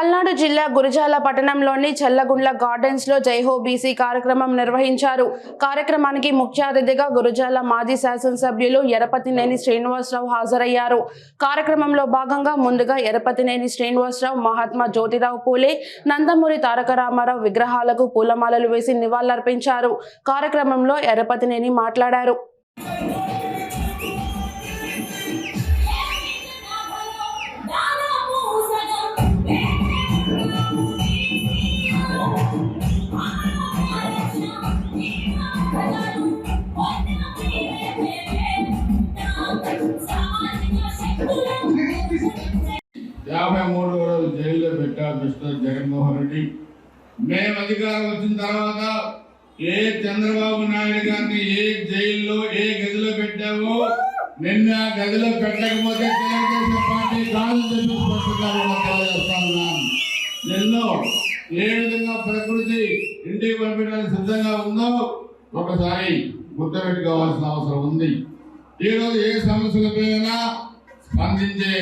పల్నాడు జిల్లా గురజాల పట్టణంలోని చల్లగుండ్ల గార్డెన్స్లో జైహో బీసీ కార్యక్రమం నిర్వహించారు. కార్యక్రమానికి ముఖ్య అతిథిగా గురజాల మాజీ శాసనసభ్యులు ఎరపతినేని శ్రీనివాసరావు హాజరయ్యారు. కార్యక్రమంలో భాగంగా ముందుగా ఎరపతినేని శ్రీనివాసరావు మహాత్మా జ్యోతిరావు పూలే నందమూరి తారక రామారావు విగ్రహాలకు పూలమాలలు వేసి నివాళులర్పించారు. కార్యక్రమంలో ఎరపతినేని మాట్లాడారు. యాభై మూడు రోజు జైల్లో పెట్టారు మిస్టర్ జగన్మోహన్ రెడ్డి. మేము అధికారం వచ్చిన తర్వాత ఏ చంద్రబాబు నాయుడు గారిని ఏ జైల్లో ఏ గదిలో పెట్టావో నిన్న ఆ గదిలో పెట్టకపోతే తెలుగుదేశం పార్టీ కాదు నిన్ను ఏ విధంగా ప్రకృతి ఇంటికి పంపించడానికి సిద్ధంగా ఉందో ఒకసారి గుర్తుపెట్టుకోవాల్సిన అవసరం ఉంది. ఈ రోజు ఏ సమస్యలపైనా స్పందించే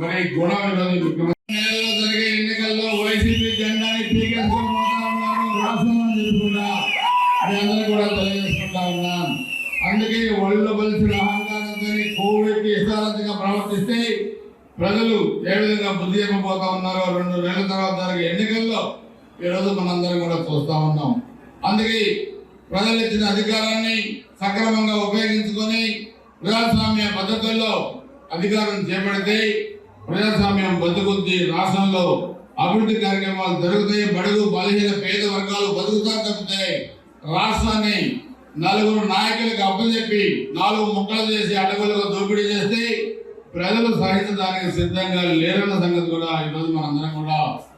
మరి గుణం ఈరోజు ముఖ్యమంత్రి. జరిగే ఎన్నికల్లో వైసీపీ జెండాని కూడా అందరూ కూడా తెలియజేసుకుంటా ఉన్నాను అందుకే ఒళ్ళు బలిసిన అహంకారంతో కోవిడ్కి ఇష్టాలంతగా ప్రవర్తిస్తే ప్రజలు ఏ విధంగా బుద్ధి చెప్పబోతా ఉన్నారో రెండు నెలల తర్వాత జరిగే ఎన్నికల్లో ఈరోజు మనందరం కూడా చూస్తా ఉన్నాం. అందుకే ప్రజలు ఇచ్చిన అధికారాన్ని సక్రమంగా ఉపయోగించుకొని ప్రజాస్వామ్య పద్ధతుల్లో అధికారం చేపడితే ప్రజాస్వామ్యం బతుకుద్ది రాష్ట్రంలో. అభివృద్ధి కార్యక్రమాలు జరుగుతాయి బడుగు బలహీన పేద వర్గాలు బతుకుతారు తప్పితే రాష్ట్రాన్ని నలుగురు నాయకులకు అప్పచెప్పి నాలుగు ముక్కలు చేసి అడవులుగా దోపిడీ చేస్తే ప్రజలు సహించడానికి సిద్ధంగా లేరన్న సంగతి కూడా ఈరోజు మనందరం కూడా